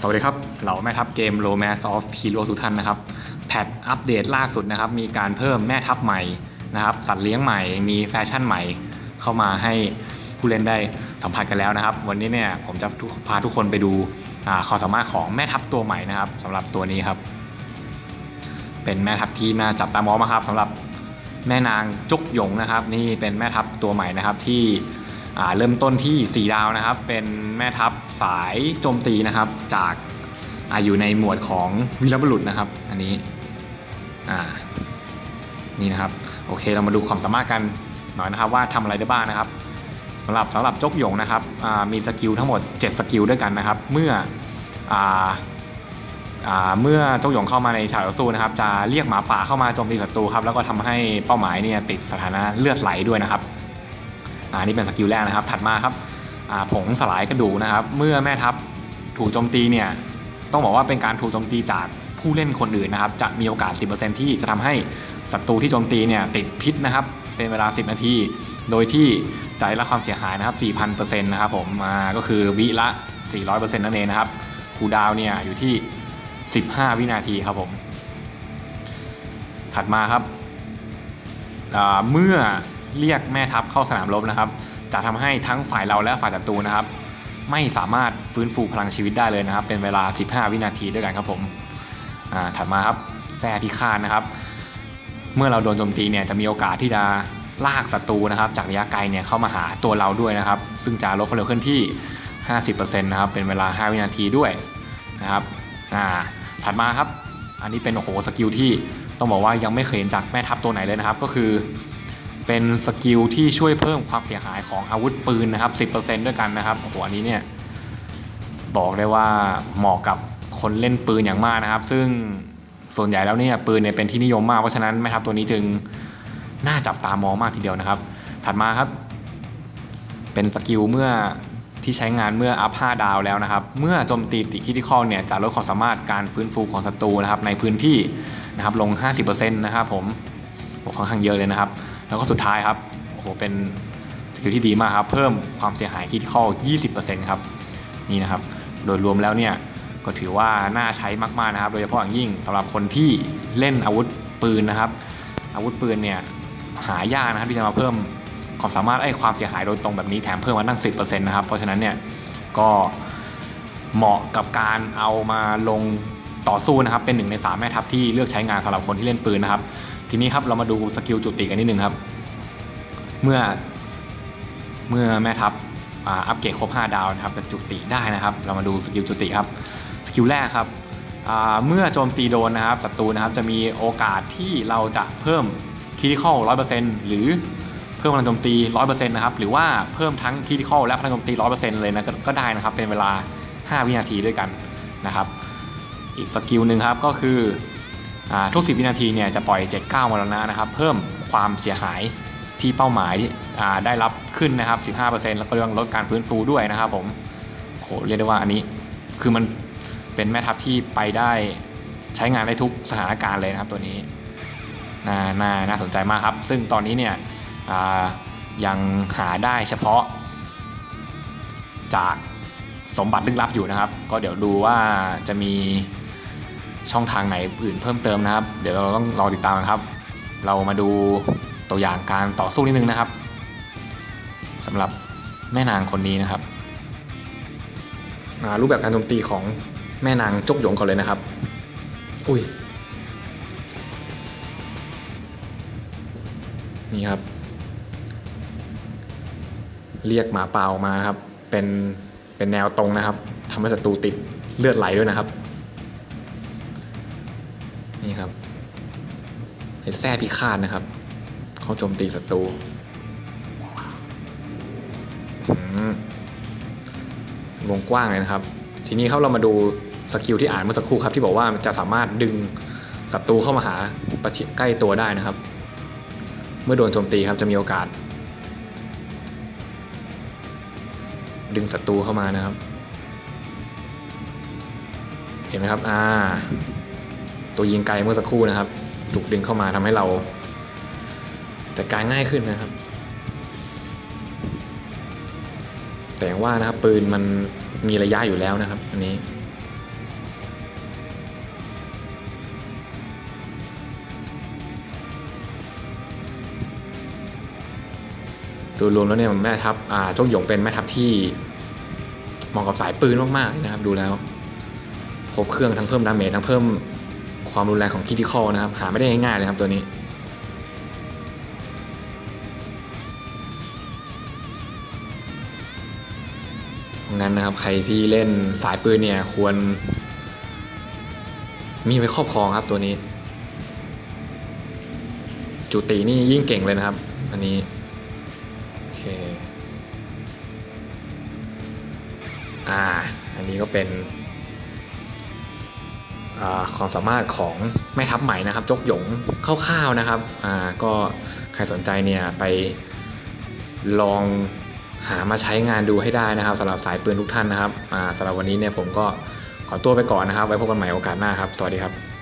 สวัสดีครับ เหล่าแม่ทัพเกม Romance of Hero ทุกท่านนะครับ แพทอัปเดตล่าสุดนะครับ มีการเพิ่มแม่ทัพใหม่นะครับ สัตว์เลี้ยงใหม่ มีแฟชั่นใหม่ เข้ามาให้ผู้เล่นได้สัมผัสกันแล้วนะครับ วันนี้เนี่ยผมจะพาทุกคนไปดูความสามารถของแม่ทัพตัวใหม่นะครับสำหรับตัวนี้ครับ เป็นแม่ทัพที่น่าจับตามองมากครับสำหรับแม่นางจุกหยงนะครับ นี่เป็นแม่ทัพตัวใหม่นะครับที่ เริ่มต้นที่ 4 ดาวนะครับ เป็นแม่ทัพสายโจมตีนะครับ จากอาอยู่ในหมวดของวีรบุรุษนะครับ อันนี้อ่านี่นะครับ โอเคเรามาดูความสามารถกันหน่อยนะครับว่าทำอะไรได้บ้างนะครับสำหรับสำหรับจกหยงนะครับมีสกิลทั้งหมด 7 สกิลด้วยกันนะครับ เมื่ออเมื่อจ้าหยงเข้ามาในฉากต่อสู้นะครับ จะเรียกหมาป่าเข้ามาโจมตีศัตรูครับแล้วก็ทำให้เป้าหมายเนี่ยติดสถานะเลือดไหลด้วยนะครับ อ่านี่เป็นสกิลแรกนะครับ ถัดมาครับอ่าผงสลายกระดูกนะครับ เมื่อแม่ทัพถูกโจมตีเนี่ยต้องบอกว่าเป็นการถูกโจมตีจากผู้เล่นคนอื่นนะครับ จะมีโอกาส 10%ที่จะทำให้ศัตรูที่โจมตีเนี่ยติดพิษนะครับ เป็นเวลา 10 นาที โดยที่จะได้รับความเสียหายนะครับ 4,000%นะครับผมอ่าก็คือวิละ 400%นั่นเองนะครับคูดาวเนี่ยอยู่ที่ 15 วินาทีครับผม ถัดมาครับ เมื่อ เรียกแม่ทัพเข้าสนามรบนะครับ จะทำให้ทั้งฝ่ายเราและฝ่ายศัตรูนะครับ ไม่สามารถฟื้นฟูพลังชีวิตได้เลยนะครับ เป็นเวลา 15 วินาทีด้วยกันครับผมอ่าถัดมาครับแซ่พิฆาตนะครับ เมื่อเราโดนโจมตีเนี่ยจะมีโอกาสที่จะลากศัตรูนะครับ จากระยะไกลเนี่ยเข้ามาหาตัวเราด้วยนะครับ ซึ่งจะลดความเร็วเคลื่อนที่ 50%นะครับเป็นเวลา 5 วินาทีด้วยนะครับอ่าถัดมาครับ อันนี้เป็นโอ้โหสกิลที่ต้องบอกว่ายังไม่เคยเห็นจากแม่ทัพตัวไหนเลยนะครับ ก็คือ เป็นสกิลที่ช่วยเพิ่มความเสียหายของอาวุธปืนนะครับ 10%ด้วยกันนะครับโอ้โหอันนี้เนี่ยบอกได้ว่าเหมาะกับคนเล่นปืนอย่างมากนะครับ ซึ่งส่วนใหญ่แล้วเนี่ยปืนเนี่ยเป็นที่นิยมมาก เพราะฉะนั้นแม่ทัพตัวนี้จึงน่าจับตามองมากทีเดียวนะครับ ถัดมาครับ เป็นสกิลเมื่อที่ใช้งานเมื่ออัพ5ดาวแล้วนะครับ เมื่อโจมตีติคิติคอลเนี่ยจะลดความสามารถการฟื้นฟูของศัตรูนะครับในพื้นที่นะครับลง 50%นะครับผมโอ้ค่อนข้างเยอะเลยนะครับ แล้วก็สุดท้ายครับโอ้โหเป็นสกิลที่ดีมากครับ เพิ่มความเสียหายคิติคอ20%ครับนี่นะครับ โดยรวมแล้วเนี่ยก็ถือว่าน่าใช้มากๆนะครับ โดยเฉพาะอย่างยิ่งสำหรับคนที่เล่นอาวุธปืนนะครับ อาวุธปืนเนี่ยหายากนะครับที่จะมาเพิ่มความสามารถไอ้ความเสียหายโดยตรงแบบนี้แถมเพิ่มมาตั้ง 10%นะครับ เพราะฉะนั้นเนี่ยก็เหมาะกับการเอามาลงต่อสู้นะครับ เป็นหนึ่งในสามแม่ทัพที่เลือกใช้งานสำหรับคนที่เล่นปืนนะครับ ทีนี้ครับเรามาดูสกิลจุติกันนิดนึงครับ เมื่อเมื่อแม่ทัพอัปเกรดครบ 5 ดาวนะครับจะจุติได้นะครับ เรามาดูสกิลจุติครับสกิลแรกครับเมื่อโจมตีโดนนะครับศัตรูนะครับจะมีโอกาสที่เราจะเพิ่มคิริคอล100%หรือเพิ่มพลังโจมตี100%นะครับหรือว่าเพิ่มทั้งคีติคอลและพลังโจมตี100%เลยนะก็ได้นะครับเป็นเวลา 5 วินาทีด้วยกันนะครับ อีกสกิลหนึ่งครับก็คือ ทุก 10 วินาทีเนี่ยจะปล่อย 79มรณะนะครับ เพิ่มความเสียหายที่เป้าหมายอ่ได้รับขึ้นนะครับ 15%แล้วก็เรื่องลดการฟื้นฟูด้วยนะครับผมโหเรียกได้ว่าอันนี้คือมันเป็นแม่ทัพที่ไปได้ใช้งานได้ทุกสถานการณ์เลยนะครับตัวนี้นานาน่าสนใจมากครับ ซึ่งตอนนี้เนี่ยยังหาได้เฉพาะ จากสมบัติลึกลับอยู่นะครับ ก็เดี๋ยวดูว่าจะมี ช่องทางไหนอื่นเพิ่มเติมนะครับ เดี๋ยวเราต้องรอติดตามกันครับ เรามาดูตัวอย่างการต่อสู้นิดนึงนะครับสำหรับแม่นางคนนี้นะครับรูปแบบการโจมตีของแม่นางจกหยงก่อนเลยนะครับ อุ้ย นี่ครับ เรียกหมาป่ามาครับ เป็น เป็นแนวตรงนะครับ ทำให้ศัตรูติดเลือดไหลด้วยนะครับ นี่ครับเห็นแท้พิฆาตนะครับ เขาโจมตีศัตรูวงกว้างเลยนะครับ ทีนี้ครับเรามาดูสกิลที่อ่านเมื่อสักครู่ครับ ที่บอกว่าจะสามารถดึงศัตรูเข้ามาหาประชิดใกล้ตัวได้นะครับ เมื่อโดนโจมตีครับจะมีโอกาส ดึงศัตรูเข้ามานะครับ เห็นไหมครับ อ่า ตัวยิงไกลเมื่อสักครู่นะครับ ถูกดึงเข้ามาทำให้เราจัดการง่ายขึ้นนะครับ แต่ว่านะครับปืนมันมีระยะอยู่แล้วนะครับ อันนี้โดยรวมแล้วเนี่ยแม่ทัพอ่าจงหยงเป็นแม่ทัพที่เหมาะกับสายปืนมากๆนะครับ ดูแล้วครบเครื่องทั้งเพิ่มดาเมจทั้งเพิ่ม ความรุนแรงของคิติคอลนะครับ หาไม่ได้ง่ายๆเลยครับตัวนี้ งั้นนะครับใครที่เล่นสายปืนเนี่ยควร มีไว้ครอบครองครับตัวนี้ จุตินี่ยิ่งเก่งเลยนะครับ อันนี้โอเคอ่าอันนี้ก็เป็น ความสามารถของแม่ทัพใหม่นะครับจกหยงคร่าวๆนะครับก็ใครสนใจเนี่ยไปลองหามาใช้งานดูให้ได้นะครับสำหรับสายปืนทุกท่านนะครับสำหรับวันนี้เนี่ยผมก็ขอตัวไปก่อนนะครับ ไว้พบกันใหม่โอกาสหน้าครับ สวัสดีครับ